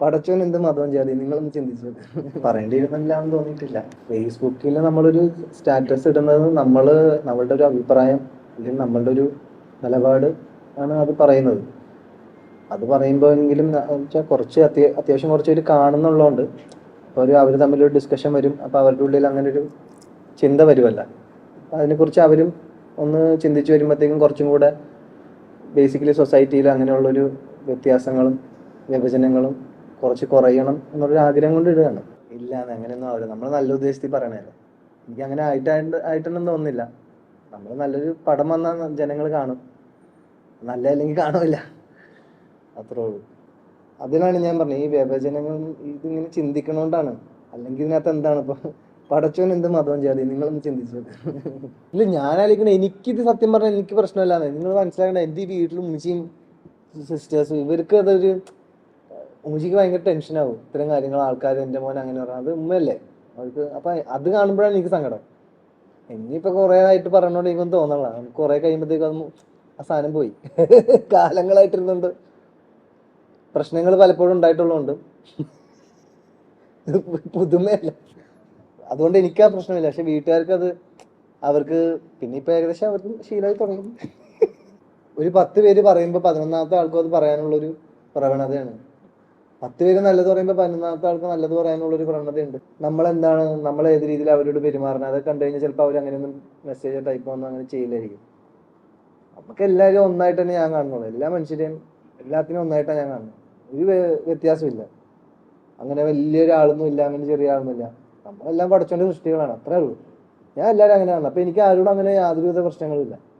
പടച്ചോൻ എന്ത് മതം ജാതി നിങ്ങളൊന്ന് ചിന്തിച്ചു? പറയേണ്ടിയിരുന്നില്ലാന്ന് തോന്നിയിട്ടില്ല. ഫേസ്ബുക്കിൽ നമ്മളൊരു സ്റ്റാറ്റസ് ഇടുന്നത് നമ്മൾ നമ്മളുടെ ഒരു അഭിപ്രായം അല്ലെങ്കിൽ നമ്മളുടെ ഒരു നിലപാട് ആണ് അത് പറയുന്നത്. അത് പറയുമ്പോഴെങ്കിലും എങ്കിലും കുറച്ച് അത്യ അത്യാവശ്യം കുറച്ച് പേര് കാണുന്നുള്ളതുകൊണ്ട് അപ്പോൾ ഒരു അവർ തമ്മിലൊരു ഡിസ്കഷൻ വരും. അപ്പോൾ അവരുടെ ഉള്ളിൽ അങ്ങനെ ഒരു ചിന്ത വരുമല്ല അതിനെക്കുറിച്ച് അവരും ഒന്ന് ചിന്തിച്ചു വരുമ്പോഴത്തേക്കും കുറച്ചും കൂടെ ബേസിക്കലി സൊസൈറ്റിയിൽ അങ്ങനെയുള്ളൊരു വ്യത്യാസങ്ങളും വിഭജനങ്ങളും കുറച്ച് കുറയണം എന്നുള്ളൊരു ആഗ്രഹം കൊണ്ട് ഇടുകയാണ്. ഇല്ല അങ്ങനെയൊന്നും ആവില്ല നമ്മൾ നല്ല ഉദ്ദേശത്തിൽ പറയണല്ലോ എനിക്ക് അങ്ങനെ ആയിട്ടായിട്ട് ആയിട്ടൊന്നും തോന്നുന്നില്ല. നമ്മൾ നല്ലൊരു പടം വന്നാൽ ജനങ്ങൾ കാണും. നല്ല അല്ലെങ്കിൽ കാണില്ല. അത്രേ ഉള്ളൂ. അതിനാണ് ഞാൻ പറഞ്ഞത്. ഈ വിഭജനങ്ങൾ ഇതിങ്ങനെ ചിന്തിക്കണോണ്ടാണ്. അല്ലെങ്കിൽ ഇതിനകത്ത് എന്താണ് ഇപ്പൊ? പടച്ചോൻ എന്ത് മതവും ജാതി നിങ്ങളൊന്ന് ചിന്തിച്ചു? ഇല്ല ഞാൻ ആലോചിക്കണ. എനിക്കിത് സത്യം പറഞ്ഞാൽ എനിക്ക് പ്രശ്നമില്ലാന്ന്. നിങ്ങൾ മനസ്സിലാക്കണ എന്റെ വീട്ടിലും മുച്ചിയും സിസ്റ്റേഴ്സും ഇവർക്ക് അതൊരു ഉമ്മച്ചിക്ക് ഭയങ്കര ടെൻഷനാവും ഇത്തരം കാര്യങ്ങൾ ആൾക്കാർ എന്റെ മോൻ അങ്ങനെ പറഞ്ഞത് ഉമ്മയല്ലേ? അവർക്ക് അപ്പൊ അത് കാണുമ്പോഴാണ് എനിക്ക് സങ്കടം. ഇനിയിപ്പോ കുറെ ആയിട്ട് പറഞ്ഞോണ്ട് എനിക്കൊന്നും തോന്നണല്ല. നമുക്ക് കുറെ കഴിയുമ്പോഴത്തേക്കും അത് ആ സാധനം പോയി. കാലങ്ങളായിട്ടിരുന്നുണ്ട് പ്രശ്നങ്ങൾ പലപ്പോഴും ഉണ്ടായിട്ടുള്ളതുകൊണ്ട് പുതുമയല്ല. അതുകൊണ്ട് എനിക്ക് ആ പ്രശ്നമില്ല. പക്ഷെ വീട്ടുകാർക്ക് അത് അവർക്ക് പിന്നെ ഇപ്പൊ ഏകദേശം അവർക്ക് ശീലമായി തുടങ്ങി. ഒരു പത്ത് പേര് പറയുമ്പോൾ പതിനൊന്നാമത്തെ ആൾക്കും അത് പറയാനുള്ള ഒരു പ്രവണതയാണ്. പത്ത് പേര് നല്ലത് പറയുമ്പോൾ പതിനൊന്നാമത്തെ ആൾക്ക് നല്ലത് പറയാനുള്ള ഒരു പ്രവണതയുണ്ട്. നമ്മൾ എന്താണ് നമ്മൾ ഏത് രീതിയിൽ അവരോട് പെരുമാറണം? അതൊക്കെ കണ്ടു കഴിഞ്ഞാൽ ചിലപ്പോൾ അവർ അങ്ങനെയൊന്നും മെസ്സേജ് ടൈപ്പ് ഒന്നും അങ്ങനെ ചെയ്യില്ലായിരിക്കും. നമുക്ക് എല്ലാവരും ഒന്നായിട്ട് തന്നെ ഞാൻ കാണുന്നുള്ളൂ. എല്ലാ മനുഷ്യരെയും എല്ലാത്തിനും ഒന്നായിട്ടാണ് ഞാൻ കാണുന്നത്. ഒരു വ്യ- വ്യത്യാസമില്ല. അങ്ങനെ വലിയൊരാളൊന്നും ഇല്ല അങ്ങനെ ചെറിയ ആളൊന്നും ഇല്ല. നമ്മളെല്ലാം പഠിച്ചോണ്ട് സൃഷ്ടികളാണ്. അത്രേ ഉള്ളൂ. ഞാൻ എല്ലാവരും അങ്ങനെയാണ്. അപ്പൊ എനിക്ക് ആരോടും അങ്ങനെ യാതൊരുവിധ പ്രശ്നങ്ങളും ഇല്ല.